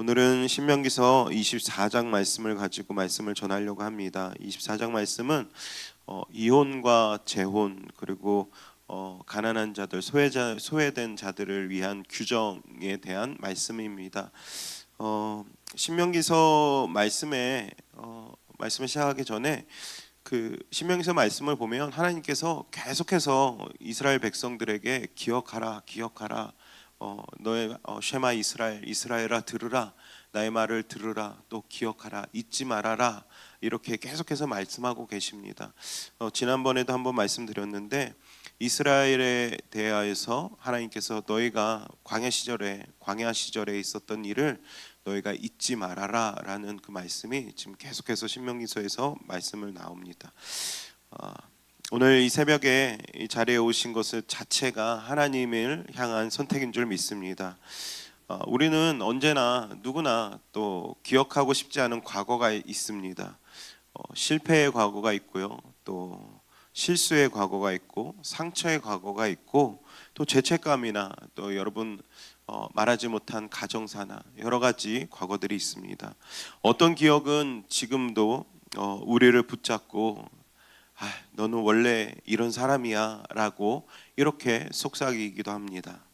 오늘은 신명기서 24장 말씀을 가지고 말씀을 전하려고 합니다. 24장 말씀은 어, 이혼과 재혼 그리고 어, 가난한 자들 소외자 소외된 자들을 위한 규정에 대한 말씀입니다. 어, 신명기서 말씀에 어, 말씀을 시작하기 전에 그 신명기서 말씀을 보면 하나님께서 계속해서 이스라엘 백성들에게 기억하라 기억하라 어, 너의 어, 쉐마 이스라엘 이스라엘아 들으라 나의 말을 들으라 또 기억하라 잊지 말아라 이렇게 계속해서 말씀하고 계십니다. 어, 지난번에도 한번 말씀드렸는데 이스라엘에 대하여서 하나님께서 너희가 광야 시절에 광야 시절에 있었던 일을 너희가 잊지 말아라라는 그 말씀이 지금 계속해서 신명기서에서 말씀을 나옵니다. 어, 오늘 이 새벽에 이 자리에 오신 것을 자체가 하나님을 향한 선택인 줄 믿습니다. 어, 우리는 언제나 누구나 또 기억하고 싶지 않은 과거가 있습니다. 어, 실패의 과거가 있고요, 또 실수의 과거가 있고 상처의 과거가 있고 또 죄책감이나 또 여러분 어, 말하지 못한 가정사나 여러 가지 과거들이 있습니다. 어떤 기억은 지금도 어, 우리를 붙잡고 아, 너는 원래 이런 사람이야라고 이렇게 속삭이기도 합니다.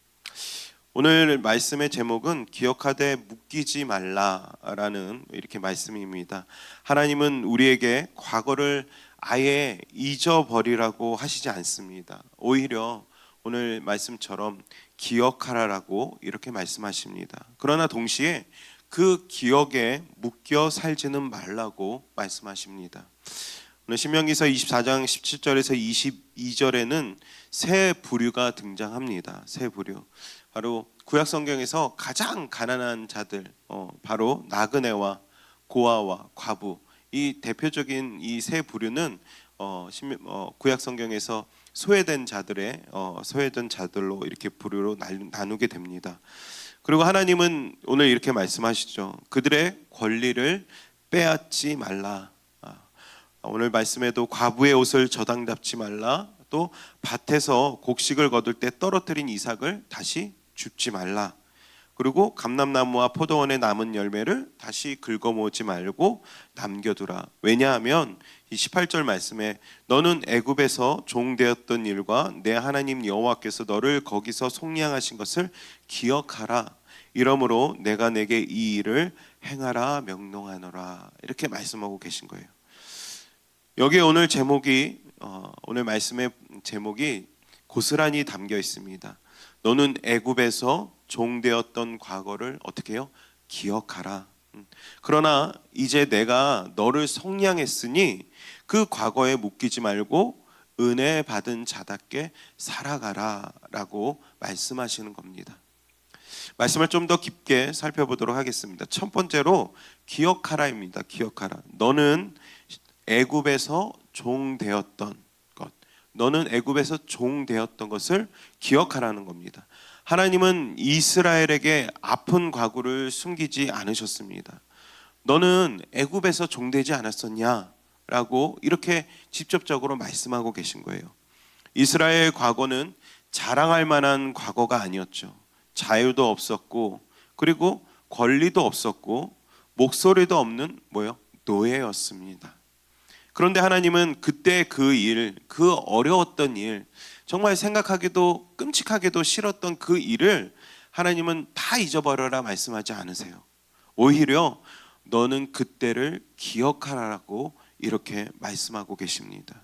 오늘 말씀의 제목은 기억하되 묶이지 말라라는 이렇게 말씀입니다. 하나님은 우리에게 과거를 아예 잊어버리라고 하시지 않습니다. 오히려 오늘 말씀처럼 기억하라라고 이렇게 말씀하십니다. 그러나 동시에 그 기억에 묶여 살지는 말라고 말씀하십니다. 신명기서 24장 17절에서 22절에는 새 부류가 등장합니다. 새 부류. 바로 구약 성경에서 가장 가난한 자들, 어, 바로 나그네와 고아와 과부 이 대표적인 이 세 부류는 어, 신, 어, 구약 성경에서 소외된 자들의 어, 소외된 자들로 이렇게 부류로 날- 나누게 됩니다. 그리고 하나님은 오늘 이렇게 말씀하시죠. 그들의 권리를 빼앗지 말라. 아, 오늘 말씀에도 과부의 옷을 저당 잡지 말라. 또 밭에서 곡식을 거둘 때 떨어뜨린 이삭을 다시 줍지 말라. 그리고 감람나무와 포도원의 남은 열매를 다시 긁어모으지 말고 남겨두라. 왜냐하면 이 18절 말씀에 너는 애굽에서 종되었던 일과 내 하나님 여호와께서 너를 거기서 속량하신 것을 기억하라. 이러므로 내가 내게 이 일을 행하라 명령하노라. 이렇게 말씀하고 계신 거예요. 여기 오늘 제목이 어, 오늘 말씀의 제목이 고스란히 담겨 있습니다. 너는 애굽에서 종되었던 과거를 어떻게 해요? 기억하라. 음. 그러나 이제 내가 너를 성량했으니 그 과거에 묶이지 말고 은혜 받은 자답게 살아가라라고 말씀하시는 겁니다. 말씀을 좀 더 깊게 살펴보도록 하겠습니다. 첫 번째로 기억하라입니다. 기억하라. 너는 애굽에서 종 되었던 것. 너는 애굽에서 종 되었던 것을 기억하라는 겁니다. 하나님은 이스라엘에게 아픈 과거를 숨기지 않으셨습니다. 너는 애굽에서 종되지 않았었냐 라고 이렇게 직접적으로 말씀하고 계신 거예요. 이스라엘 과거는 자랑할 만한 과거가 아니었죠. 자유도 없었고 그리고 권리도 없었고 목소리도 없는 뭐요? 노예였습니다. 그런데 하나님은 그때 그 일, 그 어려웠던 일, 정말 생각하기도 끔찍하게도 싫었던 그 일을 하나님은 다 잊어버려라 말씀하지 않으세요. 오히려 너는 그때를 기억하라고 이렇게 말씀하고 계십니다.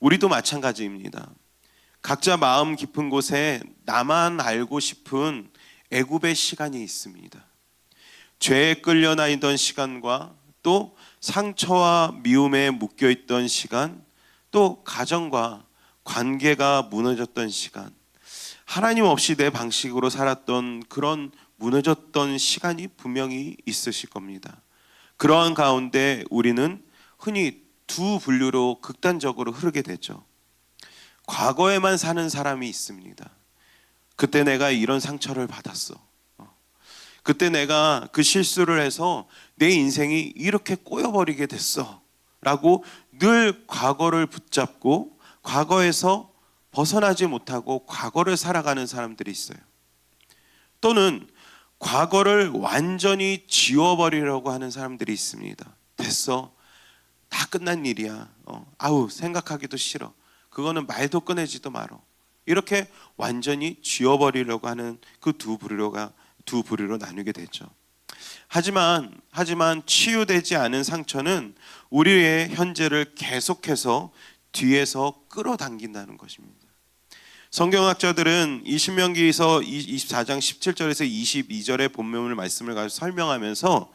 우리도 마찬가지입니다. 각자 마음 깊은 곳에 나만 알고 싶은 애굽의 시간이 있습니다. 죄에 끌려나이던 시간과 또 상처와 미움에 묶여 있던 시간, 또 가정과 관계가 무너졌던 시간, 하나님 없이 내 방식으로 살았던 그런 무너졌던 시간이 분명히 있으실 겁니다. 그러한 가운데 우리는 흔히 두 분류로 극단적으로 흐르게 되죠. 과거에만 사는 사람이 있습니다. 그때 내가 이런 상처를 받았어. 어. 그때 내가 그 실수를 해서 내 인생이 이렇게 꼬여버리게 됐어. 라고 늘 과거를 붙잡고 과거에서 벗어나지 못하고 과거를 살아가는 사람들이 있어요. 또는 과거를 완전히 지워버리려고 하는 사람들이 있습니다. 됐어. 다 끝난 일이야. 어, 아우, 생각하기도 싫어. 그거는 말도 꺼내지도 말어. 이렇게 완전히 지워버리려고 하는 그 두 부류가 두 부류로 나누게 되죠. 하지만 하지만 치유되지 않은 상처는 우리의 현재를 계속해서 뒤에서 끌어당긴다는 것입니다. 성경학자들은 이 신명기에서 24장 17절에서 22절의 본문을 말씀을 가지고 설명하면서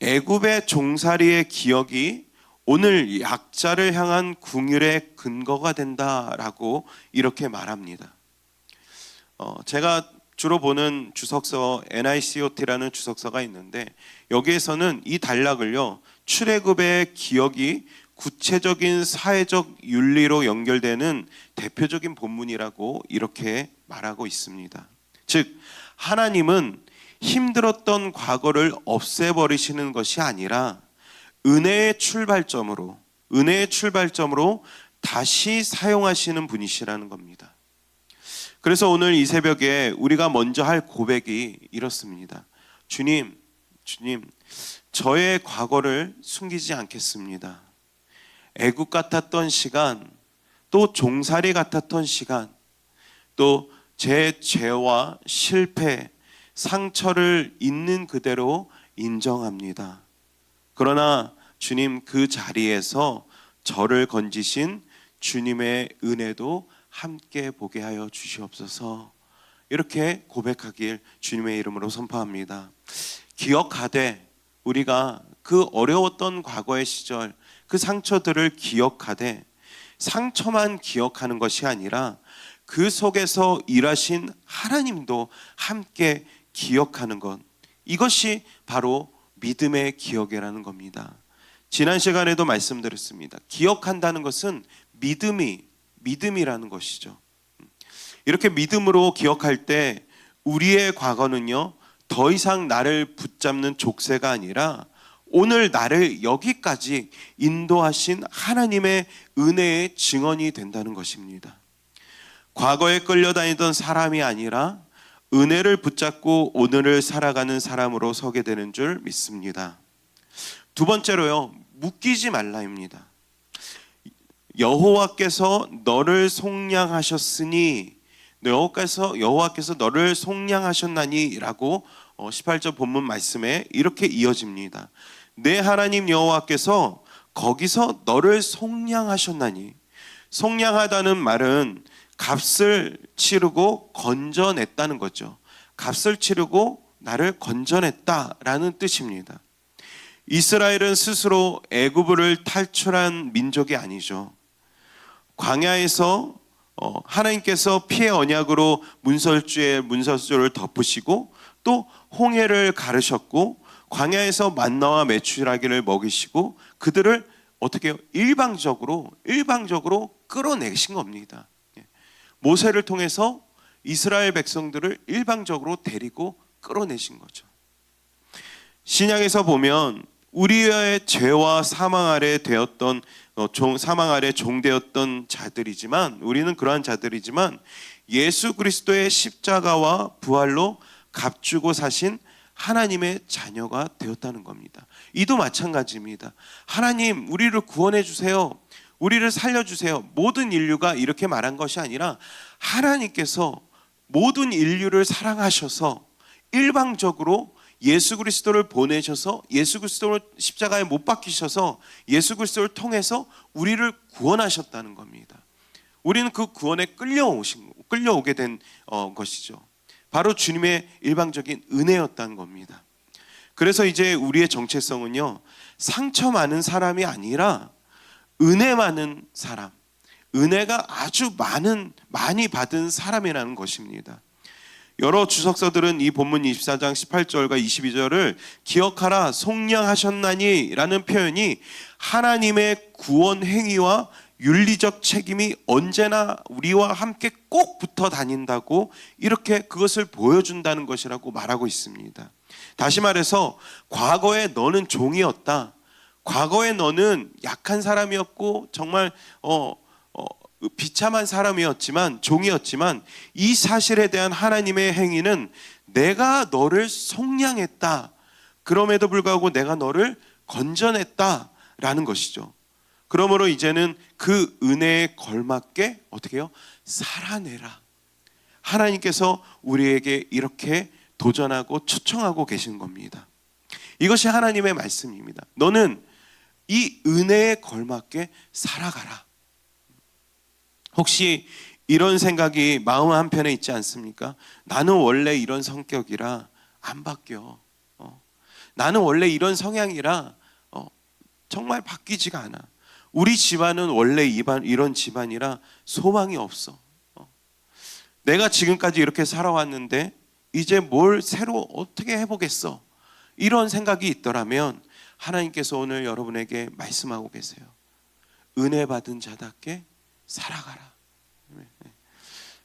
애굽의 종살이의 기억이 오늘 약자를 향한 궁율의 근거가 된다라고 이렇게 말합니다. 어, 제가 주로 보는 주석서 NICOT라는 주석서가 있는데 여기에서는 이 단락을요 출애굽의 기억이 구체적인 사회적 윤리로 연결되는 대표적인 본문이라고 이렇게 말하고 있습니다. 즉 하나님은 힘들었던 과거를 없애버리시는 것이 아니라 은혜의 출발점으로 은혜의 출발점으로 다시 사용하시는 분이시라는 겁니다. 그래서 오늘 이 새벽에 우리가 먼저 할 고백이 이렇습니다. 주님, 주님, 저의 과거를 숨기지 않겠습니다. 애국 같았던 시간, 또 종살이 같았던 시간, 또 제 죄와 실패, 상처를 있는 그대로 인정합니다. 그러나 주님 그 자리에서 저를 건지신 주님의 은혜도 함께 보게 하여 주시옵소서. 이렇게 고백하길 주님의 이름으로 선포합니다. 기억하되 우리가 그 어려웠던 과거의 시절 그 상처들을 기억하되 상처만 기억하는 것이 아니라 그 속에서 일하신 하나님도 함께 기억하는 것 이것이 바로 믿음의 기억이라는 겁니다. 지난 시간에도 말씀드렸습니다. 기억한다는 것은 믿음이 믿음이라는 것이죠. 이렇게 믿음으로 기억할 때 우리의 과거는요 더 이상 나를 붙잡는 족쇄가 아니라 오늘 나를 여기까지 인도하신 하나님의 은혜의 증언이 된다는 것입니다. 과거에 끌려다니던 사람이 아니라 은혜를 붙잡고 오늘을 살아가는 사람으로 서게 되는 줄 믿습니다. 두 번째로요, 묶이지 말라입니다. 여호와께서 너를 속량하셨으니 여호와께서 여호와께서 너를 속량하셨나니라고 18절 본문 말씀에 이렇게 이어집니다. 내 하나님 여호와께서 거기서 너를 속량하셨나니 속량하다는 말은 값을 치르고 건져냈다는 거죠. 값을 치르고 나를 건져냈다라는 뜻입니다. 이스라엘은 스스로 애굽을 탈출한 민족이 아니죠. 광야에서 어, 하나님께서 피해 언약으로 문설주의 문설주를 덮으시고 또 홍해를 가르셨고 광야에서 만나와 메추라기를 먹이시고 그들을 어떻게 일방적으로 일방적으로 끌어내신 겁니다. 예. 모세를 통해서 이스라엘 백성들을 일방적으로 데리고 끌어내신 거죠. 신약에서 보면 우리의 죄와 사망 아래 되었던 어, 종, 사망 아래 종되었던 자들이지만 우리는 그러한 자들이지만 예수 그리스도의 십자가와 부활로 값주고 사신 하나님의 자녀가 되었다는 겁니다. 이도 마찬가지입니다. 하나님, 우리를 구원해 주세요. 우리를 살려 주세요. 모든 인류가 이렇게 말한 것이 아니라 하나님께서 모든 인류를 사랑하셔서 일방적으로 예수 그리스도를 보내셔서 예수 그리스도를 십자가에 못 박히셔서 예수 그리스도를 통해서 우리를 구원하셨다는 겁니다. 우리는 그 구원에 끌려오신 끌려오게 된 어, 것이죠. 바로 주님의 일방적인 은혜였다는 겁니다. 그래서 이제 우리의 정체성은요 상처 많은 사람이 아니라 은혜 많은 사람, 은혜가 아주 많은 많이 받은 사람이라는 것입니다. 여러 주석서들은 이 본문 24장 18절과 22절을 기억하라 속량하셨나니라는 표현이 하나님의 구원 행위와 윤리적 책임이 언제나 우리와 함께 꼭 붙어 다닌다고 이렇게 그것을 보여준다는 것이라고 말하고 있습니다. 다시 말해서 과거에 너는 종이었다. 과거에 너는 약한 사람이었고 정말 어, 어 비참한 사람이었지만 종이었지만 이 사실에 대한 하나님의 행위는 내가 너를 속량했다. 그럼에도 불구하고 내가 너를 건져냈다라는 것이죠. 그러므로 이제는 그 은혜에 걸맞게 어떻게 해요? 살아내라. 하나님께서 우리에게 이렇게 도전하고 초청하고 계신 겁니다. 이것이 하나님의 말씀입니다. 너는 이 은혜에 걸맞게 살아가라. 혹시 이런 생각이 마음 한편에 있지 않습니까? 나는 원래 이런 성격이라 안 바뀌어. 어. 나는 원래 이런 성향이라 어, 정말 바뀌지가 않아. 우리 집안은 원래 이반, 이런 집안이라 소망이 없어. 어. 내가 지금까지 이렇게 살아왔는데 이제 뭘 새로 어떻게 해보겠어? 이런 생각이 있더라면 하나님께서 오늘 여러분에게 말씀하고 계세요. 은혜 받은 자답게 살아가라.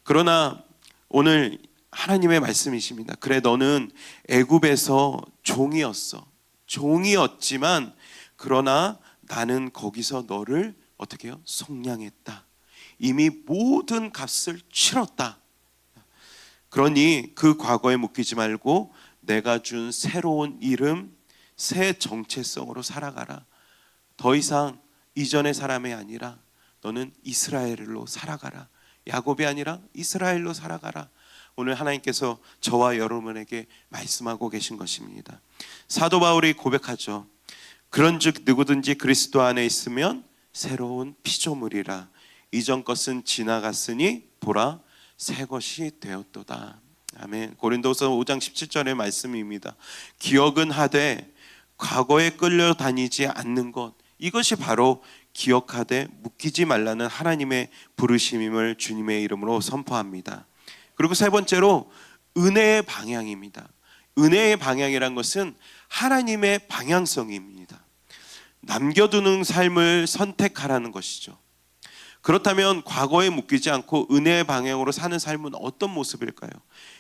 그러나 오늘 하나님의 말씀이십니다. 그래 너는 애굽에서 종이었어. 종이었지만 그러나 나는 거기서 너를 어떻게 해요? 속량했다. 이미 모든 값을 치렀다. 그러니 그 과거에 묶이지 말고 내가 준 새로운 이름, 새 정체성으로 살아가라. 더 이상 이전의 사람이 아니라 너는 이스라엘로 살아가라. 야곱이 아니라 이스라엘로 살아가라. 오늘 하나님께서 저와 여러분에게 말씀하고 계신 것입니다. 사도 바울이 고백하죠. 그런즉 누구든지 그리스도 안에 있으면 새로운 피조물이라 이전 것은 지나갔으니 보라 새 것이 되었도다. 아멘. 고린도서 5장 17절의 말씀입니다. 기억은 하되 과거에 끌려다니지 않는 것 이것이 바로 기억하되 묶이지 말라는 하나님의 부르심임을 주님의 이름으로 선포합니다. 그리고 세 번째로 은혜의 방향입니다. 은혜의 방향이란 것은 하나님의 방향성입니다. 남겨두는 삶을 선택하라는 것이죠. 그렇다면 과거에 묶이지 않고 은혜의 방향으로 사는 삶은 어떤 모습일까요?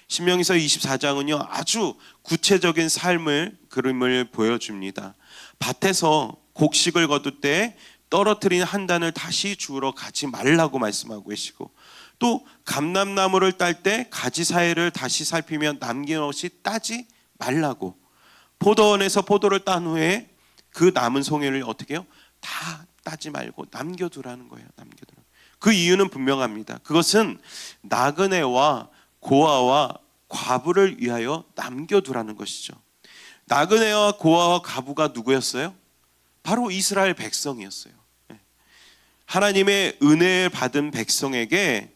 신명기서 24장은요 아주 구체적인 삶을 그림을 보여줍니다. 밭에서 곡식을 거둘 때 떨어뜨린 한 단을 다시 주우러 가지 말라고 말씀하고 계시고 또 감람나무를 딸 때 가지 사이를 다시 살피면 남김없이 따지 말라고 포도원에서 포도를 딴 후에 그 남은 송이를 어떻게 해요? 다 따지 말고 남겨두라는 거예요. 남겨두라. 그 이유는 분명합니다. 그것은 나그네와 고아와 과부를 위하여 남겨두라는 것이죠. 나그네와 고아와 과부가 누구였어요? 바로 이스라엘 백성이었어요. 예. 하나님의 은혜를 받은 백성에게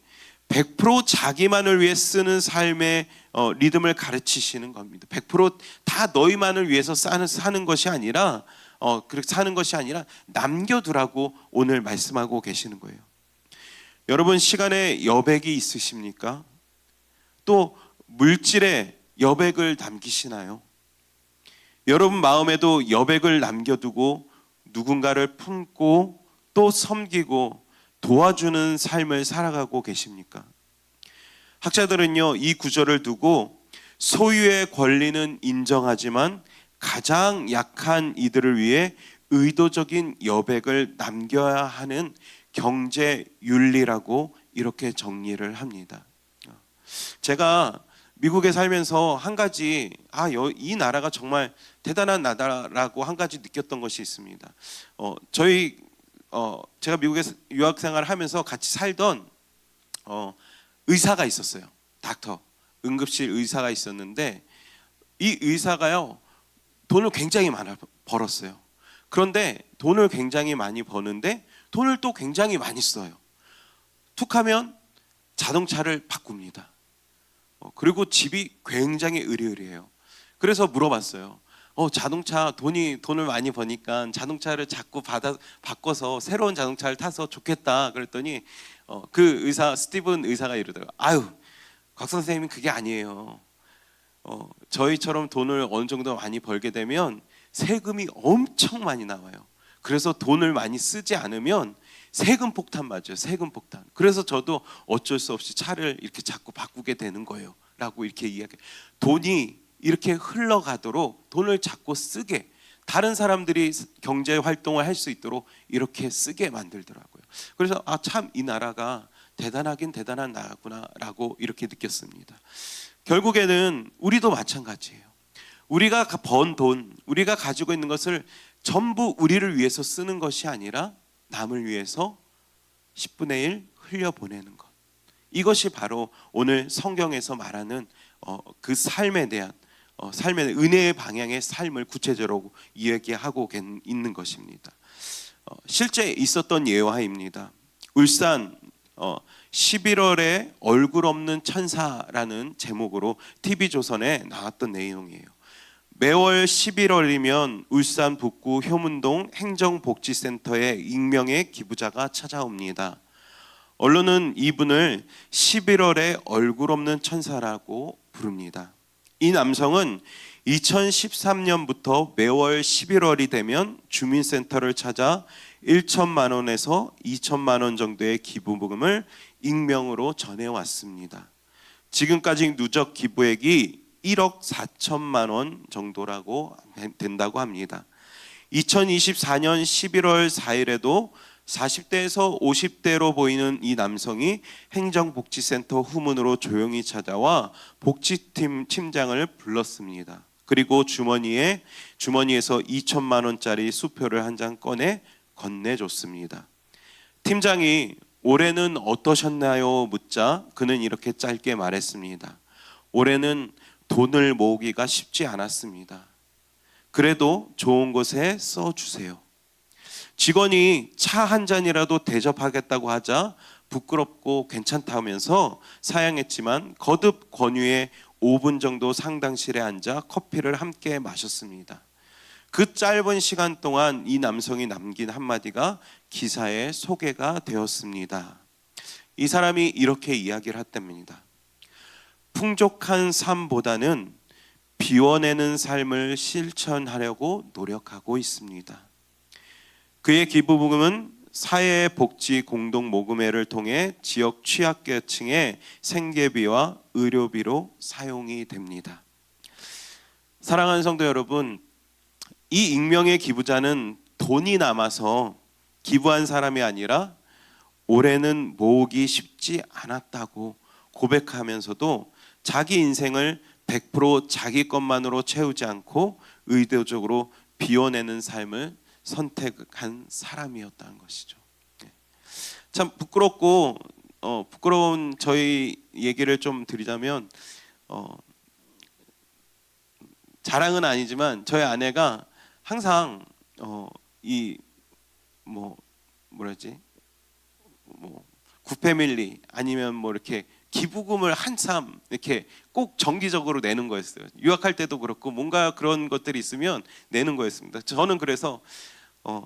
100% 자기만을 위해 쓰는 삶의 어, 리듬을 가르치시는 겁니다. 100%다 너희만을 위해서 사는, 사는 것이 아니라 어, 그렇게 사는 것이 아니라 남겨두라고 오늘 말씀하고 계시는 거예요. 여러분 시간에 여백이 있으십니까? 또 물질에 여백을 남기시나요? 여러분 마음에도 여백을 남겨두고 누군가를 품고 또 섬기고 도와주는 삶을 살아가고 계십니까? 학자들은요, 이 구절을 두고 소유의 권리는 인정하지만 가장 약한 이들을 위해 의도적인 여백을 남겨야 하는 경제 윤리라고 이렇게 정리를 합니다. 제가 미국에 살면서 한 가지 아 이 나라가 정말 대단한 나라라고 한 가지 느꼈던 것이 있습니다. 어, 저희 어, 제가 미국에서 유학 생활을 하면서 같이 살던 어, 의사가 있었어요. 닥터 응급실 의사가 있었는데 이 의사가요 돈을 굉장히 많이 벌었어요. 그런데 돈을 굉장히 많이 버는데 돈을 또 굉장히 많이 써요. 툭 하면 자동차를 바꿉니다. 어, 그리고 집이 굉장히 으리으리해요. 그래서 물어봤어요. 어, 자동차 돈이 돈을 많이 버니까 자동차를 자꾸 받아 바꿔서 새로운 자동차를 타서 좋겠다. 그랬더니 어, 그 의사 스티븐 의사가 이러더라고. 아유, 곽 선생님은 그게 아니에요. 어, 저희처럼 돈을 어느 정도 많이 벌게 되면 세금이 엄청 많이 나와요. 그래서 돈을 많이 쓰지 않으면 세금 폭탄 맞아요. 세금 폭탄. 그래서 저도 어쩔 수 없이 차를 이렇게 자꾸 바꾸게 되는 거예요. 라고 이렇게 이야기. 돈이 이렇게 흘러가도록 돈을 자꾸 쓰게 다른 사람들이 경제 활동을 할 수 있도록 이렇게 쓰게 만들더라고요. 그래서 아 참 이 나라가 대단하긴 대단한 나라구나라고 이렇게 느꼈습니다. 결국에는 우리도 마찬가지예요. 우리가 번 돈, 우리가 가지고 있는 것을 전부 우리를 위해서 쓰는 것이 아니라 남을 위해서 10분의 1 흘려 보내는 것. 이것이 바로 오늘 성경에서 말하는 어, 그 삶에 대한 어, 삶의 은혜의 방향의 삶을 구체적으로 이야기하고 계- 있는 것입니다. 어, 실제 있었던 예화입니다. 울산 어, 11월에 얼굴 없는 천사라는 제목으로 TV 조선에 나왔던 내용이에요. 매월 11월이면 울산 북구 효문동 행정복지센터에 익명의 기부자가 찾아옵니다. 언론은 이분을 11월에 얼굴 없는 천사라고 부릅니다. 이 남성은 2013년부터 매월 11월이 되면 주민센터를 찾아 1천만 원에서 2천만 원 정도의 기부금을 익명으로 전해왔습니다. 지금까지 누적 기부액이 1억 4천만 원 정도라고 된다고 합니다. 2024년 11월 4일에도 40대에서 50대로 보이는 이 남성이 행정복지센터 후문으로 조용히 찾아와 복지팀 팀장을 불렀습니다. 그리고 주머니에 주머니에서 2천만 원짜리 수표를 한 장 꺼내 건네줬습니다. 팀장이 올해는 어떠셨나요? 묻자 그는 이렇게 짧게 말했습니다. 올해는 돈을 모으기가 쉽지 않았습니다. 그래도 좋은 곳에 써 주세요. 직원이 차 한 잔이라도 대접하겠다고 하자 부끄럽고 괜찮다면서 사양했지만 거듭 권유에 5분 정도 상당실에 앉아 커피를 함께 마셨습니다. 그 짧은 시간 동안 이 남성이 남긴 한마디가 기사에 소개가 되었습니다. 이 사람이 이렇게 이야기를 했답니다. 풍족한 삶보다는 비워내는 삶을 실천하려고 노력하고 있습니다. 그의 기부금은 사회복지 공동 모금회를 통해 지역 취약계층의 생계비와 의료비로 사용이 됩니다. 사랑하는 성도 여러분, 이 익명의 기부자는 돈이 남아서 기부한 사람이 아니라 올해는 모으기 쉽지 않았다고 고백하면서도 자기 인생을 100% 자기 것만으로 채우지 않고 의도적으로 비워내는 삶을 선택한 사람이었다는 것이죠. 네. 참 부끄럽고 어, 부끄러운 저희 얘기를 좀 드리자면 어, 자랑은 아니지만 저희 아내가 항상 어, 이뭐 뭐라지 뭐 구패밀리 아니면 뭐 이렇게 기부금을 한참 이렇게 꼭 정기적으로 내는 거였어요. 유학할 때도 그렇고 뭔가 그런 것들이 있으면 내는 거였습니다. 저는 그래서 어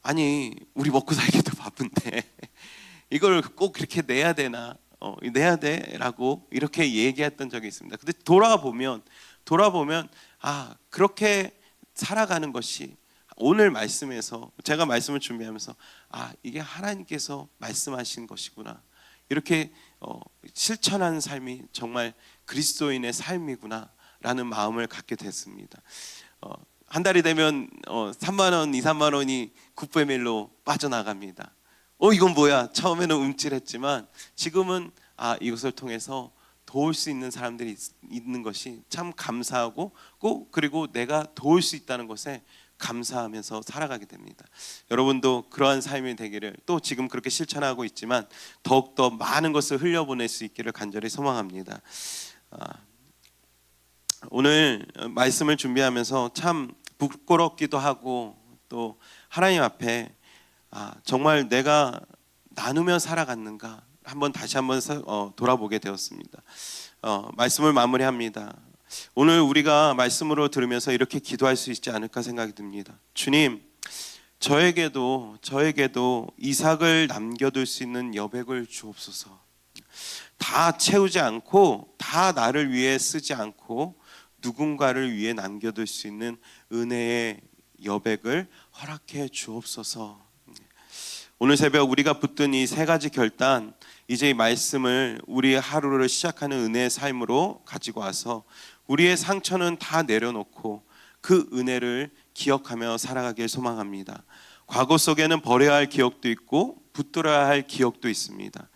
아니 우리 먹고 살기도 바쁜데. 이걸 꼭 그렇게 내야 되나? 어, 내야 돼라고 이렇게 얘기했던 적이 있습니다. 근데 돌아보면 돌아보면 아 그렇게 살아가는 것이 오늘 말씀에서 제가 말씀을 준비하면서 아 이게 하나님께서 말씀하신 것이구나. 이렇게 어, 실천하는 삶이 정말 그리스도인의 삶이구나라는 마음을 갖게 됐습니다. 어, 한 달이 되면 어, 3만 원, 2, 3만 원이 굿배밀로 빠져나갑니다. 어 이건 뭐야? 처음에는 움찔했지만 지금은 아 이것을 통해서 도울 수 있는 사람들이 있- 있는 것이 참 감사하고 꼭 그리고 내가 도울 수 있다는 것에 감사하면서 살아가게 됩니다. 여러분도 그러한 삶이 되기를 또 지금 그렇게 실천하고 있지만 더욱 더 많은 것을 흘려보낼 수 있기를 간절히 소망합니다. 아, 오늘 말씀을 준비하면서 참 부끄럽기도 하고 또 하나님 앞에 아, 정말 내가 나누며 살아갔는가 한번 다시 한번 사- 어, 돌아보게 되었습니다. 어, 말씀을 마무리합니다. 오늘 우리가 말씀으로 들으면서 이렇게 기도할 수 있지 않을까 생각이 듭니다. 주님, 저에게도 저에게도 이삭을 남겨둘 수 있는 여백을 주옵소서. 다 채우지 않고 다 나를 위해 쓰지 않고 누군가를 위해 남겨둘 수 있는 은혜의 여백을 허락해 주옵소서. 오늘 새벽 우리가 붙든 이 세 가지 결단 이제 이 말씀을 우리의 하루를 시작하는 은혜의 삶으로 가지고 와서 우리의 상처는 다 내려놓고 그 은혜를 기억하며 살아가길 소망합니다. 과거 속에는 버려야 할 기억도 있고 붙들어야 할 기억도 있습니다.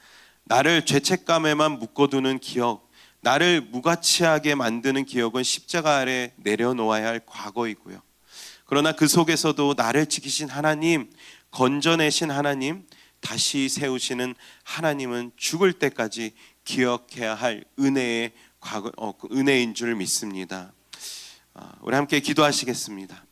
나를 죄책감에만 묶어두는 기억, 나를 무가치하게 만드는 기억은 십자가 아래 내려놓아야 할 과거이고요. 그러나 그 속에서도 나를 지키신 하나님, 건져내신 하나님, 다시 세우시는 하나님은 죽을 때까지 기억해야 할 은혜의 과거, 어, 그 은혜인 줄 믿습니다. 아, 우리 함께 기도하시겠습니다.